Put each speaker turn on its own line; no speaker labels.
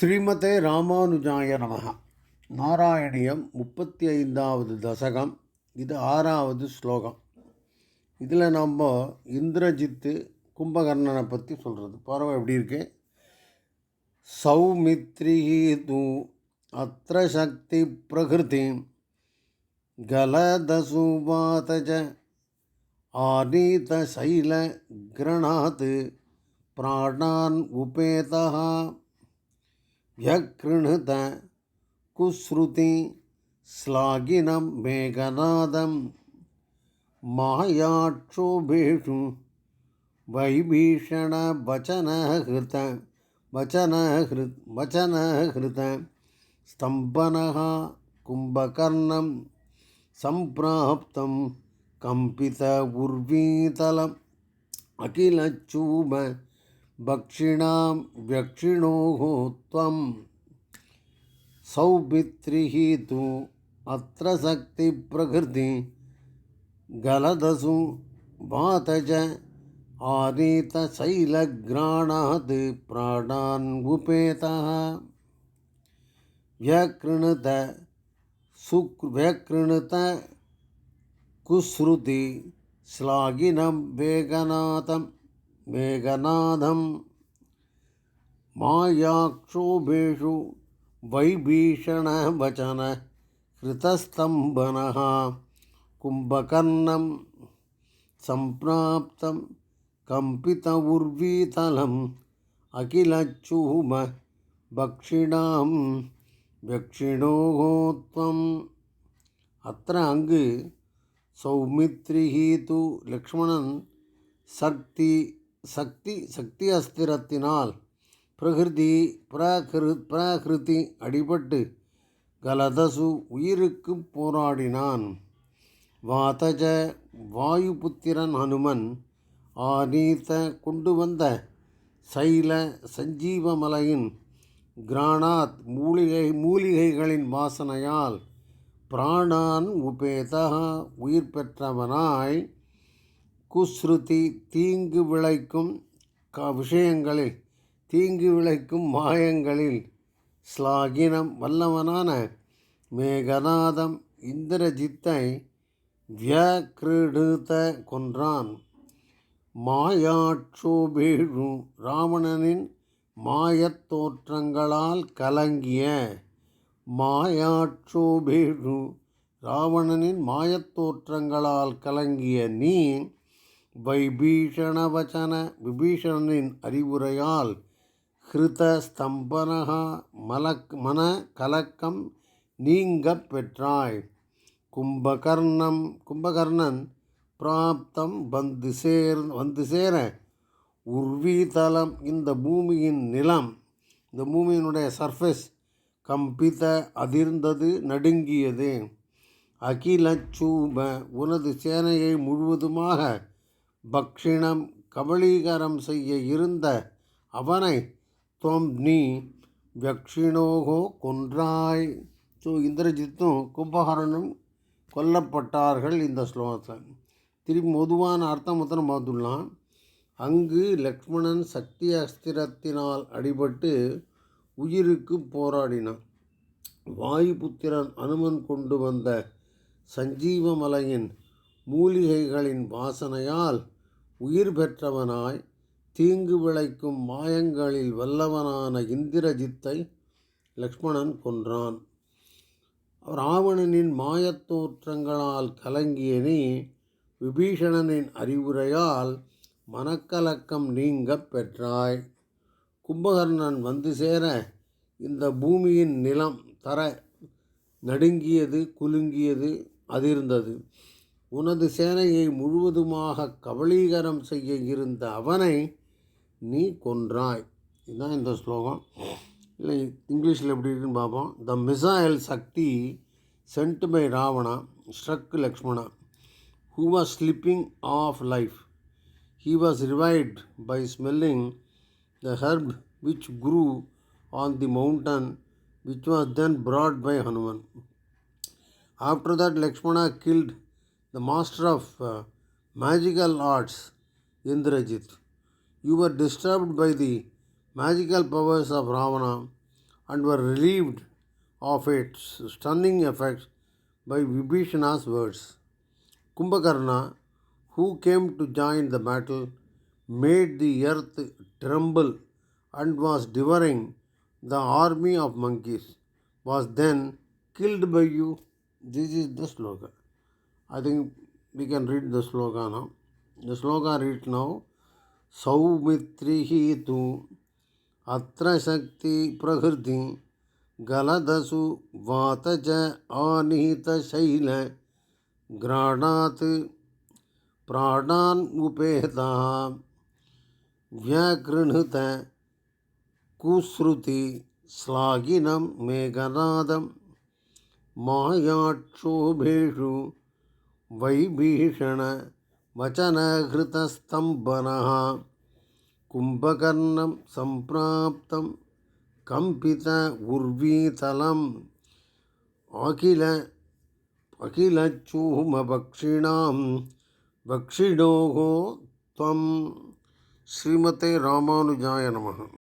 ஸ்ரீமதே ராமானுஜாய நமக நாராயணியம் முப்பத்தி ஐந்தாவது தசகம். இது ஆறாவது ஸ்லோகம். இதில் நம்ம இந்திரஜித்து கும்பகர்ணனை பற்றி சொல்கிறது. பறவை எப்படி இருக்கு? சௌமித்ரி தூ அத்திர சக்தி பிரகிருதி கலதசுபாதஜ ஆனீத சைல கிரணாத் பிராணான் உபேதா व्यकृणुत कुश्रुति श्लाघिनं मेघनादं मायाक्षोभेषु वैभीषणवचनहृत वचनहृत् वचनहृत स्तम्भनः कुम्भकर्णं सम्प्राप्तं कम्पित उर्वीतलम् अखिलचूब भक्षिणां व्यक्षिणोः त्वं सौमित्रिः तु अत्र शक्तिप्रकृति गलदसु वातज आनीतशैलग्राणात् प्राणान् उपेतः व्यकृणुत सुक् व्यकृणुत कुश्रुति श्लाघिनं वेगनाथं மேகநாதம் மாயாक्षोभेषु वैभीषणवचन कृतस्तम्भनः कुम्भकर्णं सम्प्राप्तं कम्पित उर्वीतलम् अखिलचूम भक्षिणां दक्षिणोः त्वम् अत्र अङ्ग् सौमित्रिः तु लक्ष्मणन् शक्ति சக்தி சக்தி அஸ்திரத்தினால் பிரகிருதி பிரகிரு பிரகிருதி அடிபட்டு கலதசு உயிருக்கு போராடினான். வாதஜ வாயுபுத்திரன் ஹனுமன் ஆனீத்த கொண்டு வந்த சைல சஞ்சீவமலையின் கிரானாத் மூலிகை மூலிகைகளின் வாசனையால் பிராணான் உபேதா உயிர் பெற்றவனாய் குஸ்ருதி தீங்கு விளைக்கும் க விஷயங்களில் தீங்கு விளைக்கும் மாயங்களில் ஸ்லாகினம் வல்லவனான மேகநாதம் இந்திரஜித்தை வியக்கிருடுத்த கொன்றான். மாயாட்சோபேழு ராவணனின் மாயத் தோற்றங்களால் கலங்கிய மாயாட்சோபேழு ராவணனின் மாயத் தோற்றங்களால் கலங்கிய நீ வைபீஷணவச்சன விபீஷணனின் அறிவுரையால் ஹிருத ஸ்தம்பனகா மலக் மன கலக்கம் நீங்கப் பெற்றாய். கும்பகர்ணம் கும்பகர்ணன் பிராப்தம் வந்து சேர் வந்து சேர உர்வீதலம் இந்த பூமியின் நிலம் இந்த பூமியினுடைய சர்ஃபேஸ் கம்பித அதிர்ந்தது நடுங்கியது. அகிலச்சூப உனது சேனையை முழுவதுமாக பக்ஷிணம் கபளீகரம் செய்ய இருந்த அவனை துவம் நீ வக்ஷிணோகோ கொன்றாய். ஸோ இந்திரஜித்தும் கும்பகரனும் கொல்லப்பட்டார்கள் இந்த ஸ்லோகத்தை திரும்பி பொதுவான அர்த்தம் மொத்தம் பார்த்துடலாம். அங்கு லக்ஷ்மணன் சக்தி அஸ்திரத்தினால் அடிபட்டு உயிருக்கு போராடினான். வாயுபுத்திரன் அனுமன் கொண்டு வந்த சஞ்சீவமலையின் மூலிகைகளின் வாசனையால் உயிர் பெற்றவனாய் தீங்கு விளைக்கும் மாயங்களில் வல்லவனான இந்திரஜித்தை லக்ஷ்மணன் கொன்றான். ராவணனின் மாயத் தோற்றங்களால் கலங்கிய நீ விபீஷணனின் அறிவுரையால் மனக்கலக்கம் நீங்கப் பெற்றாய். கும்பகர்ணன் வந்து சேர இந்த பூமியின் நிலம் தர நடுங்கியது குலுங்கியது அதிர்ந்தது. உனது சேனையை முழுவதுமாக கபலீகரம் செய்ய இருந்த அவனை நீ கொன்றாய். இதுதான் இந்த ஸ்லோகம். இல்லை இங்கிலீஷில் எப்படி இருக்குன்னு பார்ப்போம். The missile Shakti sent by Ravana struck Lakshmana who was slipping off life he was revived by smelling the herb which grew on the mountain which was then brought by Hanuman after that Lakshmana killed the master of uh, magical arts, Indrajit. You were disturbed by the magical powers of Ravana and were relieved of its stunning effects by Vibhishana's words. Kumbhakarna, who came to join the battle, made the earth tremble and was devouring the army of monkeys, was then killed by you. This is the sloka. I think we can read the sloka now. The sloka reads now सौमित्रिः तु अत्र शक्तिप्रहृति गलदसु वात च आनीतशैल घ्राणात् प्राणान् उपेतः व्याकृणुत कुश्रुति श्लाघिनं मेघनादं मायाक्षोभेषु वैभीषणवचनहृतस्तम्भनः कुम्भकर्णं सम्प्राप्तं कम्पित उर्वीतलम् अखिल अखिलचूमभक्षिणां भक्षिणोः त्वं। श्रीमते रामानुजाय नमः।